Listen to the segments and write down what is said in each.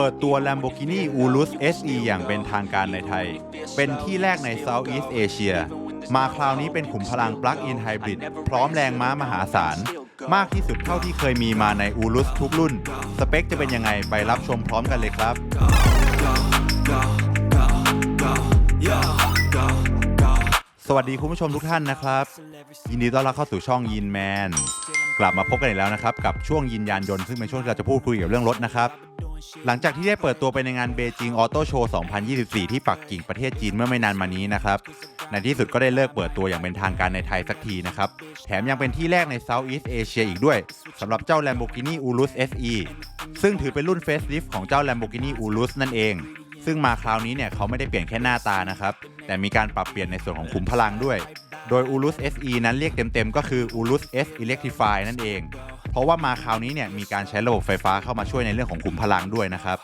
เปิดตัว Lamborghini Urus SE อย่างเป็นทางการในไทย เป็นที่แรกใน Southeast Asia มาคราวนี้เป็นขุมพลัง Plug-in Hybrid พร้อมแรงม้ามหาศาล มากที่สุดเท่าที่เคยมีมาใน Urus ทุกรุ่น สเปคจะเป็นยังไงไปรับชมพร้อมกันเลยครับ สวัสดีคุณผู้ชมทุกท่านนะครับ ยินดีต้อนรับเข้าสู่ช่องยินแมนกลับมาพบกันอีกแล้วนะครับ กับช่วงยินยานยนต์ซึ่งเป็นช่วงที่เราจะพูดคุยเกี่ยวกับเรื่องรถนะครับ หลังจากที่ได้เปิดตัวไปในงานเบจิงออโต้โชว์ 2024 ที่ปักกิ่งประเทศจีนเมื่อไม่นานมานี้นะครับ ในที่สุดก็ได้เลิกเปิดตัวอย่างเป็นทางการในไทยสักทีนะครับ แถมยังเป็นที่แรกใน Southeast Asia อีกด้วยสำหรับเจ้า Lamborghini Urus SE ซึ่งถือเป็นรุ่น Facelift ของเจ้า Lamborghini Urus นั่นเอง ซึ่งมาคราวนี้เนี่ยเขาไม่ได้เปลี่ยนแค่หน้าตานะครับ แต่มีการปรับเปลี่ยนในส่วนของขุมพลังด้วย โดย Urus SE นั้นเรียกเต็มๆก็คือ Urus S Electrify นั่นเอง ราะว่ามาคราวนี้เนี่ยมีการใช้ระบบไฟฟ้าเข้ามาช่วยในเรื่องของขุมพลังด้วยนะครับ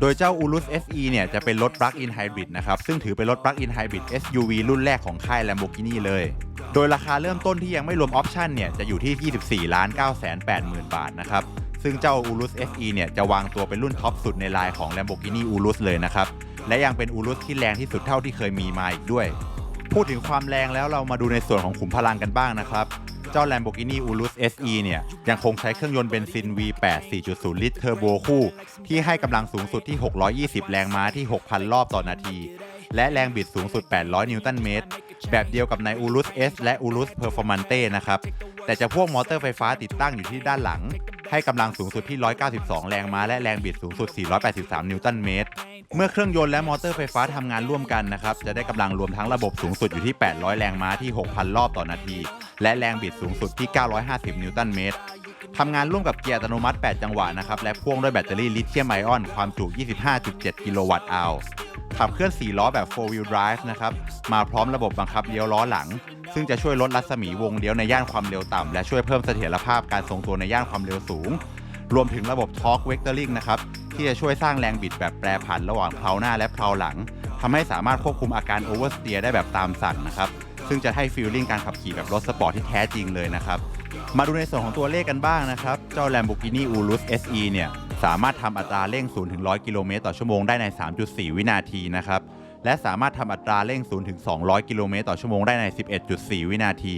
โดยเจ้า Urus SE เนี่ยจะเป็นรถ Plug-in Hybrid นะครับ ซึ่งถือเป็นรถ Plug-in Hybrid SUV รุ่นแรกของค่าย Lamborghini เลย โดยราคาเริ่มต้นที่ยังไม่รวมออปชันเนี่ยจะอยู่ที่ 24 ล้าน 9 8 0 0 0 0 บาทนะครับ ซึ่งเจ้า Urus SE เนี่ยจะวางตัวเป็นรุ่นท็อปสุดในไลน์ของ Lamborghini Urus เลยนะครับ และยังเป็น Urus ที่แรงที่สุดเท่าที่เคยมีมาอีกด้วย พูดถึงความแรงแล้วเรามาดูในส่วนของขุมพลังกันบ้างนะครับ เจ้า Lamborghini Urus SE เนี่ยยังคงใช้เครื่องยนต์เบนซิน V8 4.0 ลิตรเทอร์โบคู่ ที่ให้กำลังสูงสุดที่ 620 แรงม้าที่ 6,000 รอบต่อนาที และแรงบิดสูงสุด 800 นิวตันเมตร แบบเดียวกับใน Urus S และ Urus Performante นะครับ แต่จะพ่วงมอเตอร์ไฟฟ้าติดตั้งอยู่ที่ด้านหลัง ให้กำลังสูงสุดที่ 192 แรงม้าและแรงบิดสูงสุด 483 นิวตันเมตร เมื่อเครื่องยนต์และมอเตอร์ไฟฟ้าทำงานร่วมกันนะครับ จะได้กำลังรวมทั้งระบบสูงสุดอยู่ที่ 800 แรงม้าที่ 6,000 รอบต่อนาที และแรงบิดสูงสุดที่ 950 นิวตันเมตรทำงานร่วมกับเกียร์อัตโนมัติ 8 จังหวะนะครับ และพ่วงด้วยแบตเตอรี่ลิเธียมไอออน ความจุ 25.7 กิโลวัตต์อาวขับเคลื่อน 4 ล้อแบบ 4 wheel drive นะครับ มาพร้อมระบบบังคับเลี้ยวล้อหลัง ซึ่งจะช่วยลดรัศมีวงเลี้ยวในย่านความเร็วต่ำ และช่วยเพิ่มเสถียรภาพการทรงตัวในย่านความเร็วสูง รวมถึงระบบ Torque Vectoring นะครับ ที่จะช่วยสร้างแรงบิดแบบแปรผันระหว่างเพลาหน้าและเพลาหลังทำให้สามารถควบคุมอาการ oversteer ได้แบบตามสั่งนะครับ ซึ่งจะให้ฟีลลิ่งการขับขี่แบบรถสปอร์ตที่แท้จริงเลยนะครับ มาดูในส่วนของตัวเลขกันบ้างนะครับ เจ้า Lamborghini Urus SE เนี่ยสามารถทำอัตราเร่ง0ถึง100 กิโลเมตรต่อชั่วโมงได้ใน 3.4 วินาทีนะครับและสามารถทำอัตราเร่ง0ถึง200 กิโลเมตรต่อชั่วโมงได้ใน 11.4 วินาที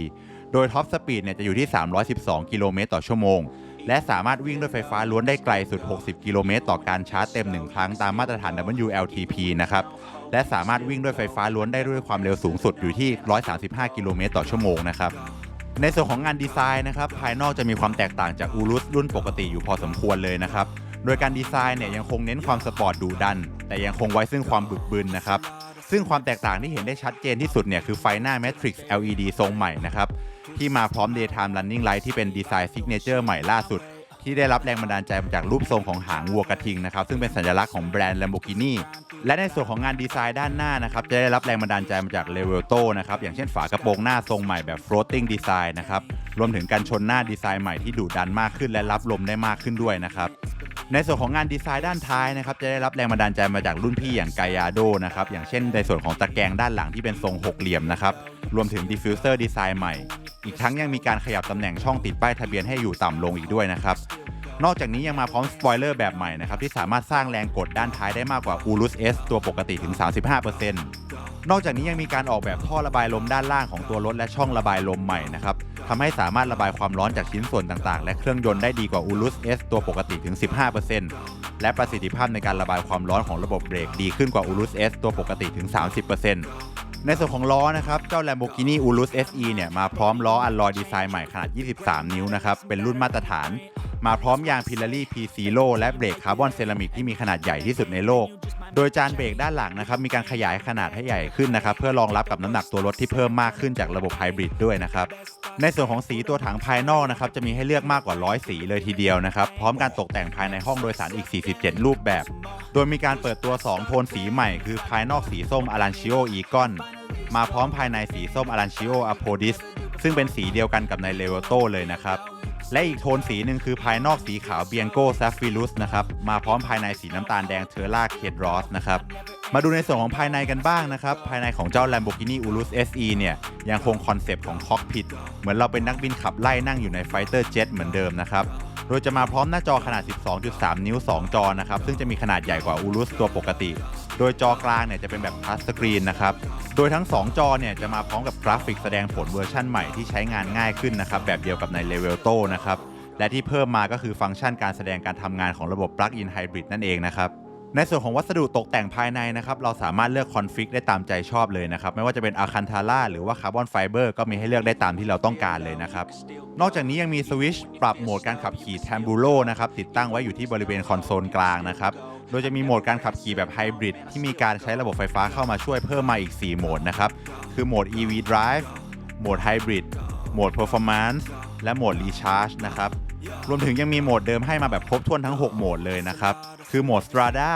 โดยท็อปสปีดเนี่ยจะอยู่ที่ 312 กิโลเมตรต่อชั่วโมง และสามารถวิ่งด้วยไฟฟ้าล้วนได้ไกลสุด 60 กิโลเมตรต่อการชาร์จเต็ม 1 ครั้งตามมาตรฐาน WLTP นะครับ และสามารถวิ่งด้วยไฟฟ้าล้วนได้ด้วยความเร็วสูงสุดอยู่ที่ 135 กิโลเมตรต่อชั่วโมงนะครับ ในส่วนของงานดีไซน์นะครับ ภายนอกจะมีความแตกต่างจากอูรุสรุ่นปกติอยู่พอสมควรเลยนะครับ โดยการดีไซน์เนี่ยยังคงเน้นความสปอร์ตดุดัน แต่ยังคงไว้ซึ่งความบึกบึนนะครับ ซึ่งความแตกต่างที่เห็นได้ชัดเจนที่สุดเนี่ยคือไฟหน้า Matrix LED ทรงใหม่นะครับ ที่มาพร้อม Daytime Running Light ที่เป็นดีไซน์ซิกเนเจอร์ใหม่ล่าสุด ที่ได้รับแรงบันดาลใจมาจากรูปทรงของหางวัวกระทิงนะครับซึ่งเป็นสัญลักษณ์ของแบรนด์ Lamborghini และในส่วนของงานดีไซน์ด้านหน้านะครับจะได้รับแรงบันดาลใจมาจาก l e v e l t o นะครับอย่างเช่นฝากระโปรงหน้าทรงใหม่แบบ floating design นะครับรวมถึงกันชนหน้าดีไซน์ใหม่ที่ดุดันมากขึ้น และรับลมได้มากขึ้นด้วยนะครับในส่วนของงานดีไซน์ด้านท้ายนะครับจะได้รับแรงบันดาลใจมาจากรุ่นพี่อย่างไกยาโดนะครับอย่างเช่นในส่วนของตะแกรงด้านหลังที่เป็นทรงหกเหลี่ยมนะครับรวมถึงดิฟฟิวเซอร์ดีไซน์ใหม่ อีกทั้งยังมีการขยับตำแหน่งช่องติดป้ายทะเบียนให้อยู่ต่ำลงอีกด้วยนะครับนอกจากนี้ยังมาพร้อมสปอยเลอร์แบบใหม่นะครับที่สามารถสร้างแรงกดด้านท้ายได้มากกว่า Urus S ตัวปกติถึง 35%นอกจากนี้ยังมีการออกแบบท่อระบายลมด้านล่างของตัวรถและช่องระบายลมใหม่นะครับทำให้สามารถระบายความร้อนจากชิ้นส่วนต่างๆ และเครื่องยนต์ได้ดีกว่า Urus S ตัวปกติถึง 15%และประสิทธิภาพในการระบายความร้อนของระบบเบรกดีขึ้นกว่า Urus S ตัวปกติถึง 30% ในส่วนของล้อนะครับ เจ้า Lamborghini Urus SE เนี่ย มาพร้อมล้ออัลลอยดีไซน์ใหม่ขนาด 23 นิ้วนะครับ เป็นรุ่นมาตรฐาน มาพร้อมยางพิลารี่ P Zero และเบรกคาร์บอนเซรามิกที่มีขนาดใหญ่ที่สุดในโลก โดยจานเบรกด้านหลังนะครับมีการขยายขนาดให้ใหญ่ขึ้นนะครับเพื่อรองรับกับน้ำหนักตัวรถที่เพิ่มมากขึ้นจากระบบไฮบริดด้วยนะครับในส่วนของสีตัวถังภายนอกนะครับจะมีให้เลือกมากกว่า100สีเลยทีเดียวนะครับพร้อมการตกแต่งภายในห้องโดยสารอีก 47 รูปแบบ โดยมีการเปิดตัว 2 โทนสีใหม่คือภายนอกสีส้ม Arancia Egon มาพร้อมภายในสีส้ม Arancia Apodis ซึ่งเป็นสีเดียวกันกับใน l e v e l t o เลยนะครับ และอีกโทนสีหนึ่งคือภายนอกสีขาวเบียงโก z ซ p ฟิลุสนะครับมาพร้อมภายในสีน้ำตาลแดงเทอร่าเคดรอสนะครับมาดูในส่วนของภายในกันบ้างนะครับ ภายในของเจ้า Lamborghini Urus SE เนี่ยยังคงคอนเซปต์ของคอกพิทเหมือนเราเป็นนักบินขับไล่นั่งอยู่ในไฟเตอร์เจ็ตเหมือนเดิมนะครับ ดดยจะมาพร้อมหน้าจอขนาด 12.3 นิ้ว 2 จอนะครับ ซึ่งจะมีขนาดใหญ่กว่าอูรุสตัวปกติ โดยจอกลางเนี่ยจะเป็นแบบทัชสกรีนนะครับ โดยทั้ง 2 จอเนี่ยจะมาพร้อมกับกราฟิกแสดงผลเวอร์ชั่นใหม่ที่ใช้งานง่ายขึ้นนะครับ แบบเดียวกับในเลเวลโตนะครับ และที่เพิ่มมาก็คือฟังก์ชันการแสดงการทำงานของระบบ Plug-in Hybrid นั่นเองนะครับ ในส่วนของวัสดุตกแต่งภายในนะครับ เราสามารถเลือกคอนฟิกได้ตามใจชอบเลยนะครับ ไม่ว่าจะเป็นอะคันทาร่าหรือว่าคาร์บอนไฟเบอร์ก็มีให้เลือกได้ตามที่เราต้องการเลยนะครับ นอกจากนี้ยังมีสวิชปรับโหมดการขับขี่ t a m b u l o นะครับติดตั้งไว้อยู่ที่บริเวณคอนโซลกลางนะครับ โดยจะมีโหมดการขับขี่แบบไฮบริดที่มีการใช้ระบบไฟฟ้าเข้ามาช่วยเพิ่มมาอีก 4 โหมดนะครับ คือโหมด EV Drive โหมด Hybrid โหมด Performance และโหมด Recharge นะครับ รวมถึงยังมีโหมดเดิมให้มาแบบครบถ้วนทั้ง 6 โหมดเลยนะครับ คือโหมด Strada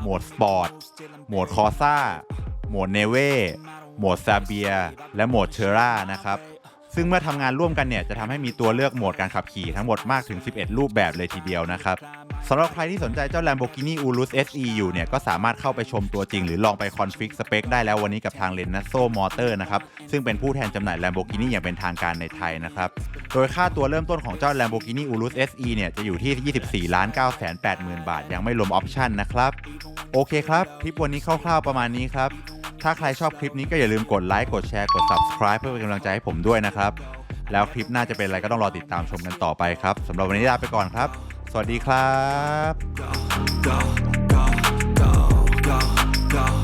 โหมด Sport โหมด Corsa โหมด Neve โหมด Sabia และโหมด Terra นะครับ ซึ่งเมื่อทำงานร่วมกันเนี่ยจะทำให้มีตัวเลือกโหมดการขับขี่ทั้งหมดมากถึง 11 รูปแบบเลยทีเดียวนะครับสำหรับใครที่สนใจเจ้า Lamborghini Urus SE อยู่เนี่ยก็สามารถเข้าไปชมตัวจริง หรือลองไปคอนฟิกสเปคได้แล้ววันนี้กับทาง l e n a s o Motor นะครับซึ่งเป็นผู้แทนจำหน่าย Lamborghini อย่างเป็นทางการในไทยนะครับโดยค่าตัวเริ่มต้นของเจ้า Lamborghini Urus SE เนี่ยจะอยู่ที่ 24 9 8 0 0 0 0 บาท ยังไม่รวมออปชั่นนะครับ โอเคครับ คลิปวันนี้คร่าวๆประมาณนี้ครับ ถ้าใครชอบคลิปนี้ก็อย่าลืมกดไลค์กดแชร์กด subscribe เพื่อเป็นกำลังใจให้ผมด้วยนะครับ แล้วคลิปหน้าจะเป็นอะไรก็ต้องรอติดตามชมกันต่อไปครับสำหรับวันนี้ลาไปก่อนครับ สวัสดีครับ go, go, go, go, go.